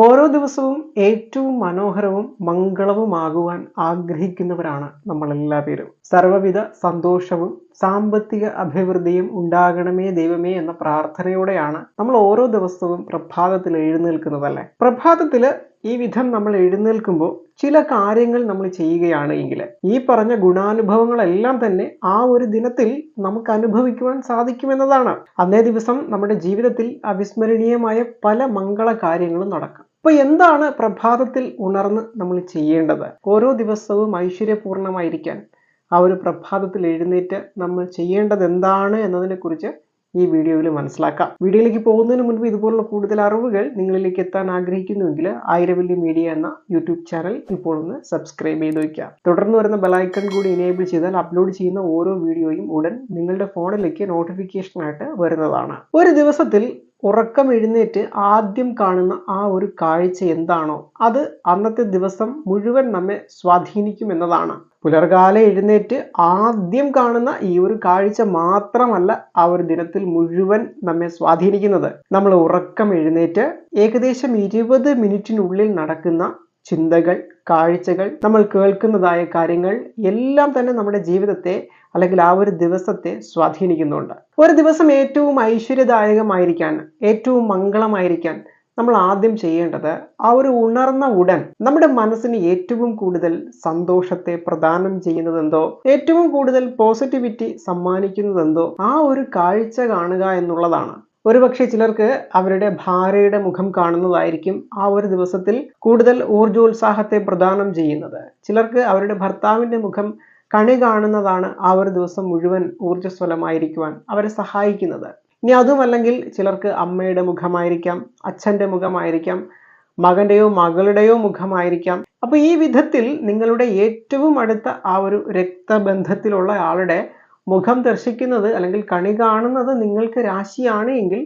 ഓരോ ദിവസവും ഏറ്റവും മനോഹരവും മംഗളവുമാകുവാൻ ആഗ്രഹിക്കുന്നവരാണ് നമ്മളെല്ലാ പേരും സർവവിധ സന്തോഷവും സാമ്പത്തിക അഭിവൃദ്ധിയും ഉണ്ടാകണമേ ദൈവമേ എന്ന പ്രാർത്ഥനയോടെയാണ് നമ്മൾ ഓരോ ദിവസവും പ്രഭാതത്തിൽ എഴുന്നേൽക്കുന്നതല്ലേ? പ്രഭാതത്തിൽ ഈ വിധം നമ്മൾ എഴുന്നേൽക്കുമ്പോൾ ചില കാര്യങ്ങൾ നമ്മൾ ചെയ്യുകയാണ് എങ്കിൽ ഈ പറഞ്ഞ ഗുണാനുഭവങ്ങളെല്ലാം തന്നെ ആ ഒരു ദിനത്തിൽ നമുക്ക് അനുഭവിക്കുവാൻ സാധിക്കുമെന്നതാണ്. അന്നേ ദിവസം നമ്മുടെ ജീവിതത്തിൽ അവിസ്മരണീയമായ പല മംഗള കാര്യങ്ങളും നടക്കും. അപ്പൊ എന്താണ് പ്രഭാതത്തിൽ ഉണർന്ന് നമ്മൾ ചെയ്യേണ്ടത്? ഓരോ ദിവസവും ഐശ്വര്യപൂർണമായിരിക്കാൻ ആ ഒരു പ്രഭാതത്തിൽ എഴുന്നേറ്റ് നമ്മൾ ചെയ്യേണ്ടത് എന്താണ് എന്നതിനെ കുറിച്ച് ഈ വീഡിയോയിൽ മനസ്സിലാക്കാം. വീഡിയോയിലേക്ക് പോകുന്നതിന് മുൻപ് ഇതുപോലുള്ള കൂടുതൽ അറിവുകൾ നിങ്ങളിലേക്ക് എത്താൻ ആഗ്രഹിക്കുന്നുവെങ്കിൽ ആയിരവല്ലി മീഡിയ എന്ന യൂട്യൂബ് ചാനൽ ഇപ്പോൾ ഒന്ന് സബ്സ്ക്രൈബ് ചെയ്ത് വയ്ക്കുക. തുടർന്ന് വരുന്ന ബെലൈക്കൺ കൂടി എനേബിൾ ചെയ്താൽ അപ്ലോഡ് ചെയ്യുന്ന ഓരോ വീഡിയോയും ഉടൻ നിങ്ങളുടെ ഫോണിലേക്ക് നോട്ടിഫിക്കേഷനായിട്ട് വരുന്നതാണ്. ഒരു ദിവസത്തിൽ ഉറക്കം എഴുന്നേറ്റ് ആദ്യം കാണുന്ന ആ ഒരു കാഴ്ച എന്താണോ അത് അന്നത്തെ ദിവസം മുഴുവൻ നമ്മെ സ്വാധീനിക്കും എന്നതാണ് പുലർകാലം എഴുന്നേറ്റ് ആദ്യം കാണുന്ന ഈ ഒരു കാഴ്ച മാത്രമല്ല ആ ഒരു ദിനത്തിൽ മുഴുവൻ നമ്മെ സ്വാധീനിക്കുന്നത്. നമ്മൾ ഉറക്കം എഴുന്നേറ്റ് ഏകദേശം ഇരുപത് മിനിറ്റിനുള്ളിൽ നടക്കുന്ന ചിന്തകൾ കാഴ്ചകൾ നമ്മൾ കേൾക്കുന്നതായ കാര്യങ്ങൾ എല്ലാം തന്നെ നമ്മുടെ ജീവിതത്തെ അല്ലെങ്കിൽ ആ ഒരു ദിവസത്തെ സ്വാധീനിക്കുന്നുണ്ട്. ഒരു ദിവസം ഏറ്റവും ഐശ്വര്യദായകമായിരിക്കാൻ ഏറ്റവും മംഗളമായിരിക്കാൻ നമ്മൾ ആദ്യം ചെയ്യേണ്ടത് ആ ഒരു ഉണർന്ന ഉടൻ നമ്മുടെ മനസ്സിന് ഏറ്റവും കൂടുതൽ സന്തോഷത്തെ പ്രദാനം ചെയ്യുന്നതെന്തോ ഏറ്റവും കൂടുതൽ പോസിറ്റിവിറ്റി സമ്മാനിക്കുന്നതെന്തോ ആ ഒരു കാഴ്ച കാണുക എന്നുള്ളതാണ്. ഒരുപക്ഷെ ചിലർക്ക് അവരുടെ ഭാര്യയുടെ മുഖം കാണുന്നതായിരിക്കും ആ ഒരു ദിവസത്തിൽ കൂടുതൽ ഊർജോത്സാഹത്തെ പ്രദാനം ചെയ്യുന്നത്. ചിലർക്ക് അവരുടെ ഭർത്താവിന്റെ മുഖം കണി കാണുന്നതാണ് ആ ഒരു ദിവസം മുഴുവൻ ഊർജസ്വലമായിരിക്കുവാൻ അവരെ സഹായിക്കുന്നത്. ഇനി അതുമല്ലെങ്കിൽ ചിലർക്ക് അമ്മയുടെ മുഖമായിരിക്കാം അച്ഛന്റെ മുഖമായിരിക്കാം മകന്റെയോ മകളുടെയോ മുഖമായിരിക്കാം. അപ്പൊ ഈ വിധത്തിൽ നിങ്ങളുടെ ഏറ്റവും അടുത്ത ആ ഒരു രക്തബന്ധത്തിലുള്ള ആളുടെ മുഖം ദർശിക്കുന്നത് അല്ലെങ്കിൽ കണി കാണുന്നത് നിങ്ങൾക്ക് രാശിയാണ് എങ്കിൽ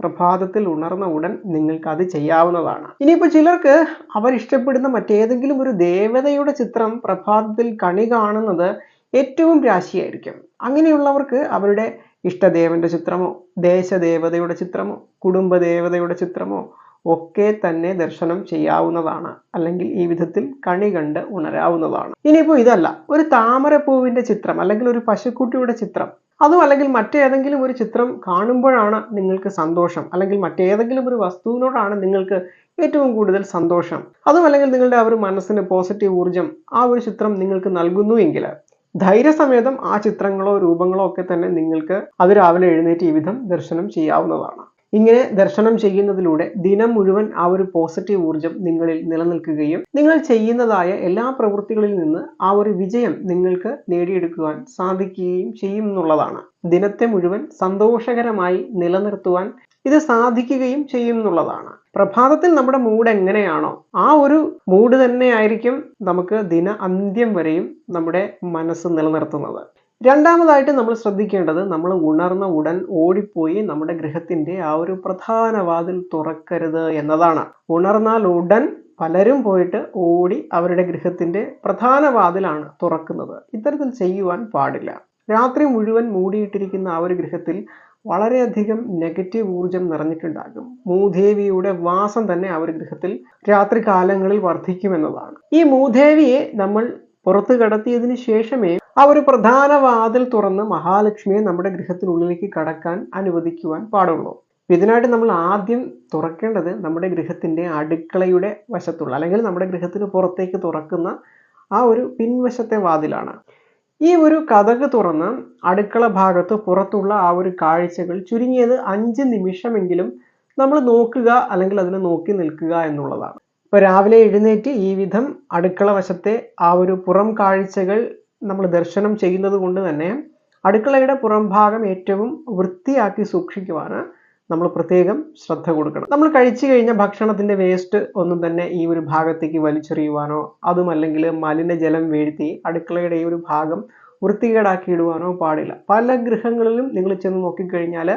പ്രഭാതത്തിൽ ഉണർന്ന ഉടൻ നിങ്ങൾക്ക് അത് ചെയ്യാവുന്നതാണ്. ഇനിയിപ്പോൾ ചിലർക്ക് അവർ ഇഷ്ടപ്പെടുന്ന മറ്റേതെങ്കിലും ഒരു ദേവതയുടെ ചിത്രം പ്രഭാതത്തിൽ കണി കാണുന്നത് ഏറ്റവും രാശിയായിരിക്കും. അങ്ങനെയുള്ളവർക്ക് അവരുടെ ഇഷ്ടദേവന്റെ ചിത്രമോ ദേശദേവതയുടെ ചിത്രമോ കുടുംബദേവതയുടെ ചിത്രമോ ഒക്കെ തന്നെ ദർശനം ചെയ്യാവുന്നതാണ്. അല്ലെങ്കിൽ ഈ വിധത്തിൽ കണി കണ്ട് ഉണരാവുന്നതാണ്. ഇനിയിപ്പോൾ ഇതല്ല. ഒരു താമരപ്പൂവിന്റെ ചിത്രം അല്ലെങ്കിൽ ഒരു പശുക്കുട്ടിയുടെ ചിത്രം. അതും അല്ലെങ്കിൽ മറ്റേതെങ്കിലും ഒരു ചിത്രം കാണുമ്പോഴാണ് നിങ്ങൾക്ക് സന്തോഷം. അല്ലെങ്കിൽ മറ്റേതെങ്കിലും ഒരു വസ്തുവിനോടാണ് നിങ്ങൾക്ക് ഏറ്റവും കൂടുതൽ സന്തോഷം. അതും അല്ലെങ്കിൽ നിങ്ങളുടെ ആ ഒരു മനസ്സിന് പോസിറ്റീവ് ഊർജം ആ ഒരു ചിത്രം നിങ്ങൾക്ക് നൽകുന്നു എങ്കിൽ ധൈര്യസമേതം ആ ചിത്രങ്ങളോ രൂപങ്ങളോ ഒക്കെ തന്നെ നിങ്ങൾക്ക് അത് രാവിലെ എഴുന്നേറ്റ് ഈ വിധം ദർശനം ചെയ്യാവുന്നതാണ്. ഇങ്ങനെ ദർശനം ചെയ്യുന്നതിലൂടെ ദിനം മുഴുവൻ ആ ഒരു പോസിറ്റീവ് ഊർജം നിങ്ങളിൽ നിലനിൽക്കുകയും നിങ്ങൾ ചെയ്യുന്നതായ എല്ലാ പ്രവൃത്തികളിൽ നിന്ന് ആ ഒരു വിജയം നിങ്ങൾക്ക് നേടിയെടുക്കുവാൻ സാധിക്കുകയും ചെയ്യും എന്നുള്ളതാണ്. ദിനത്തെ മുഴുവൻ സന്തോഷകരമായി നിലനിർത്തുവാൻ ഇത് സാധിക്കുകയും ചെയ്യും എന്നുള്ളതാണ്. പ്രഭാതത്തിൽ നമ്മുടെ മൂഡ് എങ്ങനെയാണോ ആ ഒരു മൂഡ് തന്നെയായിരിക്കും നമുക്ക് ദിന അന്ത്യം വരെയും നമ്മുടെ മനസ്സ് നിലനിർത്തുന്നത്. രണ്ടാമതായിട്ട് നമ്മൾ ശ്രദ്ധിക്കേണ്ടത് നമ്മൾ ഉണർന്ന ഉടൻ ഓടിപ്പോയി നമ്മുടെ ഗൃഹത്തിന്റെ ആ ഒരു പ്രധാന വാതിൽ തുറക്കരുത് എന്നതാണ്. ഉണർന്നാൽ ഉടൻ പലരും പോയിട്ട് ഓടി അവരുടെ ഗൃഹത്തിന്റെ പ്രധാന വാതിലാണ് തുറക്കുന്നത്. ഇത്തരത്തിൽ ചെയ്യുവാൻ പാടില്ല. രാത്രി മുഴുവൻ മൂടിയിട്ടിരിക്കുന്ന ആ ഒരു ഗൃഹത്തിൽ വളരെയധികം നെഗറ്റീവ് ഊർജം നിറഞ്ഞിട്ടുണ്ടാകും. മൂദേവിയുടെ വാസം തന്നെ ആ ഒരു ഗൃഹത്തിൽ രാത്രി കാലങ്ങളിൽ വർദ്ധിക്കുമെന്നതാണ്. ഈ മൂദേവിയെ നമ്മൾ പുറത്തു കടത്തിയതിനു ശേഷമേ ആ ഒരു പ്രധാന വാതിൽ തുറന്ന് മഹാലക്ഷ്മിയെ നമ്മുടെ ഗൃഹത്തിനുള്ളിലേക്ക് കടക്കാൻ അനുവദിക്കുവാൻ പാടുള്ളൂ. ഇതിനായിട്ട് നമ്മൾ ആദ്യം തുറക്കേണ്ടത് നമ്മുടെ ഗൃഹത്തിന്റെ അടുക്കളയുടെ വശത്തുള്ള അല്ലെങ്കിൽ നമ്മുടെ ഗൃഹത്തിന് പുറത്തേക്ക് തുറക്കുന്ന ആ ഒരു പിൻവശത്തെ വാതിലാണ്. ഈ ഒരു കഥക് തുറന്ന് അടുക്കള ഭാഗത്ത് പുറത്തുള്ള ആ ഒരു കാഴ്ചകൾ ചുരുങ്ങിയത് അഞ്ച് നിമിഷമെങ്കിലും നമ്മൾ നോക്കുക അല്ലെങ്കിൽ അതിനെ നോക്കി നിൽക്കുക എന്നുള്ളതാണ്. ഇപ്പൊ രാവിലെ എഴുന്നേറ്റ് ഈ വിധം അടുക്കള വശത്തെ ആ ഒരു പുറം കാഴ്ചകൾ നമ്മൾ ദർശനം ചെയ്യുന്നത് കൊണ്ട് തന്നെ അടുക്കളയുടെ പുറം ഭാഗം ഏറ്റവും വൃത്തിയാക്കി സൂക്ഷിക്കുവാന് നമ്മൾ പ്രത്യേകം ശ്രദ്ധ കൊടുക്കണം. നമ്മൾ കഴിച്ചു കഴിഞ്ഞ ഭക്ഷണത്തിന്റെ വേസ്റ്റ് ഒന്നും തന്നെ ഈ ഒരു ഭാഗത്തേക്ക് വലിച്ചെറിയുവാനോ അതുമല്ലെങ്കിൽ മലിനജലം വീഴ്ത്തി അടുക്കളയുടെ ഈ ഒരു ഭാഗം വൃത്തികേടാക്കി ഇടുവാനോ പാടില്ല. പല ഗൃഹങ്ങളിലും നിങ്ങൾ ചെന്ന് നോക്കിക്കഴിഞ്ഞാൽ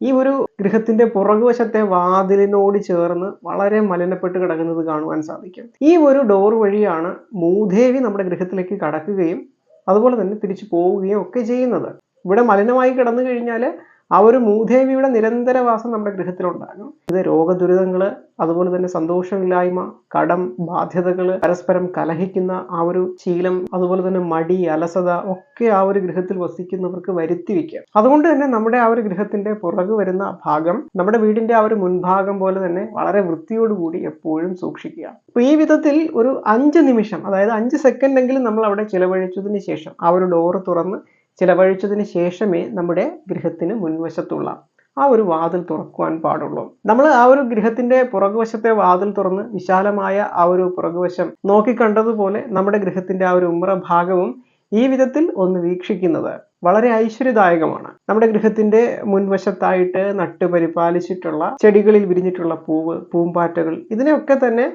ഈ ഒരു ഗൃഹത്തിന്റെ പുറകുവശത്തെ വാതിലിനോട് ചേർന്ന് വളരെ മലിനപ്പെട്ട് കിടക്കുന്നത് കാണുവാൻ സാധിക്കും. ഈ ഒരു ഡോർ വഴിയാണ് മൂദേവി നമ്മുടെ ഗൃഹത്തിലേക്ക് കടക്കുകയും അതുപോലെ തന്നെ തിരിച്ചു പോവുകയും ഒക്കെ ചെയ്യുന്നത്. ഇവിടെ മലിനമായി കിടന്നു കഴിഞ്ഞാൽ ആ ഒരു മൂദേവിയുടെ നിരന്തരവാസം നമ്മുടെ ഗൃഹത്തിലുണ്ടാകും. ഇത് രോഗദുരിതങ്ങൾ അതുപോലെ തന്നെ സന്തോഷമില്ലായ്മ കടം ബാധ്യതകൾ പരസ്പരം കലഹിക്കുന്ന ആ ഒരു ശീലം അതുപോലെ തന്നെ മടി അലസത ഒക്കെ ആ ഒരു ഗൃഹത്തിൽ വസിക്കുന്നവർക്ക് വരുത്തി വെക്കുക. അതുകൊണ്ട് തന്നെ നമ്മുടെ ആ ഒരു ഗൃഹത്തിന്റെ പുറകു വരുന്ന ഭാഗം നമ്മുടെ വീടിന്റെ ആ ഒരു മുൻഭാഗം പോലെ തന്നെ വളരെ വൃത്തിയോടുകൂടി എപ്പോഴും സൂക്ഷിക്കുക. അപ്പൊ ഈ വിധത്തിൽ ഒരു അഞ്ച് നിമിഷം അതായത് അഞ്ച് സെക്കൻഡ് എങ്കിലും നമ്മൾ അവിടെ ചിലവഴിച്ചതിന് ശേഷം ആ ഒരു ഡോറ് തുറന്ന് ചിലവഴിച്ചതിന് ശേഷമേ നമ്മുടെ ഗൃഹത്തിന് മുൻവശത്തുള്ള ആ ഒരു വാതിൽ തുറക്കുവാൻ പാടുള്ളൂ. നമ്മൾ ആ ഒരു ഗൃഹത്തിന്റെ പുറകുവശത്തെ വാതിൽ തുറന്ന് വിശാലമായ ആ ഒരു പുറകുവശം നോക്കിക്കണ്ടതുപോലെ നമ്മുടെ ഗൃഹത്തിന്റെ ആ ഒരു ഉമ്ര ഭാഗവും ഈ വിധത്തിൽ ഒന്ന് വീക്ഷിക്കുന്നത് വളരെ ഐശ്വര്യദായകമാണ്. നമ്മുടെ ഗൃഹത്തിന്റെ മുൻവശത്തായിട്ട് നട്ടുപരിപാലിച്ചിട്ടുള്ള ചെടികളിൽ വിരിഞ്ഞിട്ടുള്ള പൂവ് പൂമ്പാറ്റകൾ ഇതിനെയൊക്കെ തന്നെ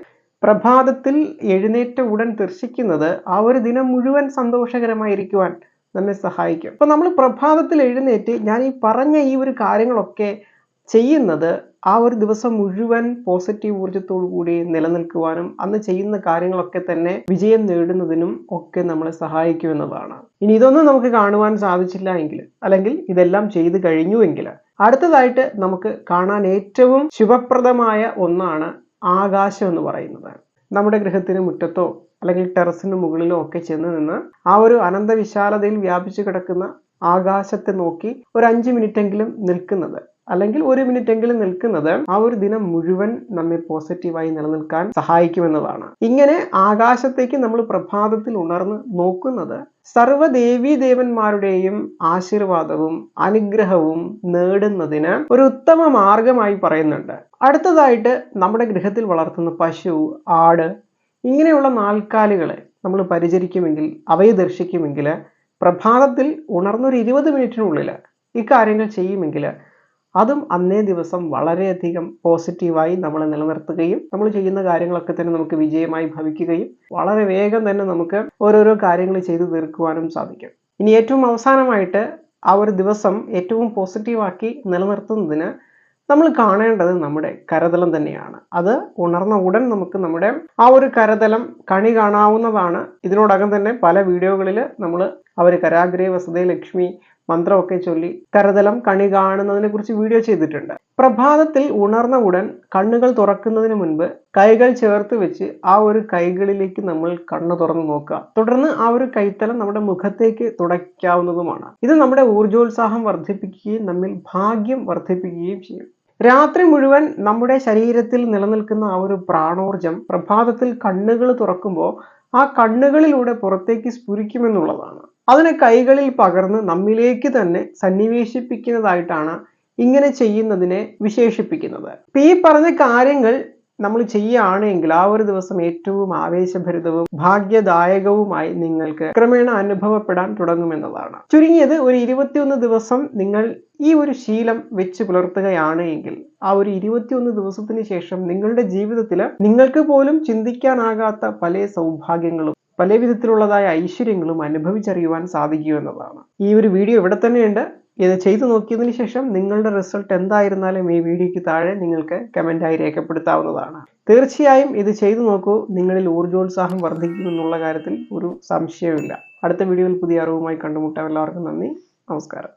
പ്രഭാതത്തിൽ എഴുന്നേറ്റ ഉടൻ ദർശിക്കുന്നത് ആ ഒരു ദിനം മുഴുവൻ സന്തോഷകരമായിരിക്കുവാൻ നമ്മെ സഹായിക്കും. അപ്പോൾ നമ്മൾ പ്രഭാതത്തിൽ എഴുന്നേറ്റ് ഞാൻ ഈ പറഞ്ഞ ഈ ഒരു കാര്യങ്ങളൊക്കെ ചെയ്യുന്നത് ആ ഒരു ദിവസം മുഴുവൻ പോസിറ്റീവ് ഊർജത്തോടു കൂടി നിലനിൽക്കുവാനും അന്ന് ചെയ്യുന്ന കാര്യങ്ങളൊക്കെ തന്നെ വിജയം നേടുന്നതിനും ഒക്കെ നമ്മളെ സഹായിക്കുമെന്നതാണ്. ഇനി ഇതൊന്നും നമുക്ക് കാണുവാൻ സാധിച്ചില്ല എങ്കിൽ അല്ലെങ്കിൽ ഇതെല്ലാം ചെയ്തു കഴിഞ്ഞുവെങ്കിൽ അടുത്തതായിട്ട് നമുക്ക് കാണാൻ ഏറ്റവും ശുഭപ്രദമായ ഒന്നാണ് ആകാശം എന്ന് പറയുന്നത്. നമ്മുടെ ഗൃഹത്തിന് മുറ്റത്തോ അല്ലെങ്കിൽ ടെറസിന് മുകളിലോ ഒക്കെ ചെന്ന് നിന്ന് ആ ഒരു അനന്ത വിശാലതയിൽ വ്യാപിച്ചു കിടക്കുന്ന ആകാശത്തെ നോക്കി ഒരു അഞ്ചു മിനിറ്റ് എങ്കിലും നിൽക്കുന്നത്. അല്ലെങ്കിൽ ഒരു മിനിറ്റ് എങ്കിലും നിൽക്കുന്നത് ആ ഒരു ദിനം മുഴുവൻ നമ്മെ പോസിറ്റീവായി നിലനിൽക്കാൻ സഹായിക്കുമെന്നതാണ്. ഇങ്ങനെ ആകാശത്തേക്ക് നമ്മൾ പ്രഭാതത്തിൽ ഉണർന്ന് നോക്കുന്നത് സർവദേവീ ദേവന്മാരുടെയും ആശീർവാദവും അനുഗ്രഹവും നേടുന്നതിന് ഒരു ഉത്തമ മാർഗമായി പറയുന്നുണ്ട്. അടുത്തതായിട്ട് നമ്മുടെ ഗൃഹത്തിൽ വളർത്തുന്ന പശു ആട് ഇങ്ങനെയുള്ള നാൽക്കാലികളെ നമ്മൾ പരിചരിക്കുമെങ്കിൽ അവയെ ദർശിക്കുമെങ്കിൽ പ്രഭാതത്തിൽ ഉണർന്നൊരു ഇരുപത് മിനിറ്റിനുള്ളിൽ ഇക്കാര്യങ്ങൾ ചെയ്യുമെങ്കിൽ അതും അന്നേ ദിവസം വളരെയധികം പോസിറ്റീവായി നമ്മളെ നിലനിർത്തുകയും നമ്മൾ ചെയ്യുന്ന കാര്യങ്ങളൊക്കെ തന്നെ നമുക്ക് വിജയമായി ഭവിക്കുകയും വളരെ വേഗം തന്നെ നമുക്ക് ഓരോരോ കാര്യങ്ങൾ ചെയ്തു തീർക്കുവാനും സാധിക്കും. ഇനി ഏറ്റവും അവസാനമായിട്ട് ആ ഒരു ദിവസം ഏറ്റവും പോസിറ്റീവാക്കി നിലനിർത്തുന്നതിന് നമ്മൾ കാണേണ്ടത് നമ്മുടെ കരതലം തന്നെയാണ്. അത് ഉണർന്ന ഉടൻ നമുക്ക് നമ്മുടെ ആ ഒരു കരതലം കണി കാണാവുന്നതാണ്. ഇതിനോടകം തന്നെ പല വീഡിയോകളിൽ നമ്മൾ അവർ കരാഗ്രഹ വസതേ ലക്ഷ്മി മന്ത്രമൊക്കെ ചൊല്ലി കരതലം കണി കാണുന്നതിനെ കുറിച്ച് വീഡിയോ ചെയ്തിട്ടുണ്ട്. പ്രഭാതത്തിൽ ഉണർന്ന ഉടൻ കണ്ണുകൾ തുറക്കുന്നതിന് മുൻപ് കൈകൾ ചേർത്ത് വെച്ച് ആ ഒരു കൈകളിലേക്ക് നമ്മൾ കണ്ണു തുറന്ന് നോക്കുക. തുടർന്ന് ആ ഒരു കൈത്തലം നമ്മുടെ മുഖത്തേക്ക് തുടയ്ക്കാവുന്നതുമാണ്. ഇത് നമ്മുടെ ഊർജോത്സാഹം വർദ്ധിപ്പിക്കുകയും നമ്മിൽ ഭാഗ്യം വർദ്ധിപ്പിക്കുകയും ചെയ്യും. രാത്രി മുഴുവൻ നമ്മുടെ ശരീരത്തിൽ നിലനിൽക്കുന്ന ആ ഒരു പ്രാണോർജം പ്രഭാതത്തിൽ കണ്ണുകൾ തുറക്കുമ്പോൾ ആ കണ്ണുകളിലൂടെ പുറത്തേക്ക് സ്ഫുരിക്കുമെന്നുള്ളതാണ്. അതിനെ കൈകളിൽ പകർന്ന് നമ്മിലേക്ക് തന്നെ സന്നിവേശിപ്പിക്കുന്നതായിട്ടാണ് ഇങ്ങനെ ചെയ്യുന്നതിനെ വിശേഷിപ്പിക്കുന്നത്. ഈ പറഞ്ഞ കാര്യങ്ങൾ നമ്മൾ ചെയ്യുകയാണെങ്കിൽ ആ ഒരു ദിവസം ഏറ്റവും ആവേശഭരിതവും ഭാഗ്യദായകവുമായി നിങ്ങൾക്ക് ക്രമേണ അനുഭവപ്പെടാൻ തുടങ്ങുമെന്നതാണ്. ചുരുങ്ങിയത് ഒരു ഇരുപത്തിയൊന്ന് ദിവസം നിങ്ങൾ ഈ ഒരു ശീലം വെച്ച് പുലർത്തുകയാണ് എങ്കിൽ ആ ഒരു ഇരുപത്തിയൊന്ന് ദിവസത്തിന് ശേഷം നിങ്ങളുടെ ജീവിതത്തിൽ നിങ്ങൾക്ക് പോലും ചിന്തിക്കാനാകാത്ത പല സൗഭാഗ്യങ്ങളും പല വിധത്തിലുള്ളതായ ഐശ്വര്യങ്ങളും അനുഭവിച്ചറിയുവാൻ സാധിക്കുമെന്നതാണ് ഈ ഒരു വീഡിയോ ഇവിടെ തന്നെയുണ്ട്. ഇത് ചെയ്തു നോക്കിയതിന് ശേഷം നിങ്ങളുടെ റിസൾട്ട് എന്തായിരുന്നാലും ഈ വീഡിയോയ്ക്ക് താഴെ നിങ്ങൾക്ക് കമന്റായി രേഖപ്പെടുത്താവുന്നതാണ്. തീർച്ചയായും ഇത് ചെയ്തു നോക്കൂ. നിങ്ങളിൽ ഊർജോത്സാഹം വർദ്ധിക്കും എന്നുള്ള കാര്യത്തിൽ ഒരു സംശയമില്ല അടുത്ത വീഡിയോയിൽ പുതിയ അറിവുമായി കണ്ടുമുട്ടാം എല്ലാവർക്കും നന്ദി. നമസ്കാരം.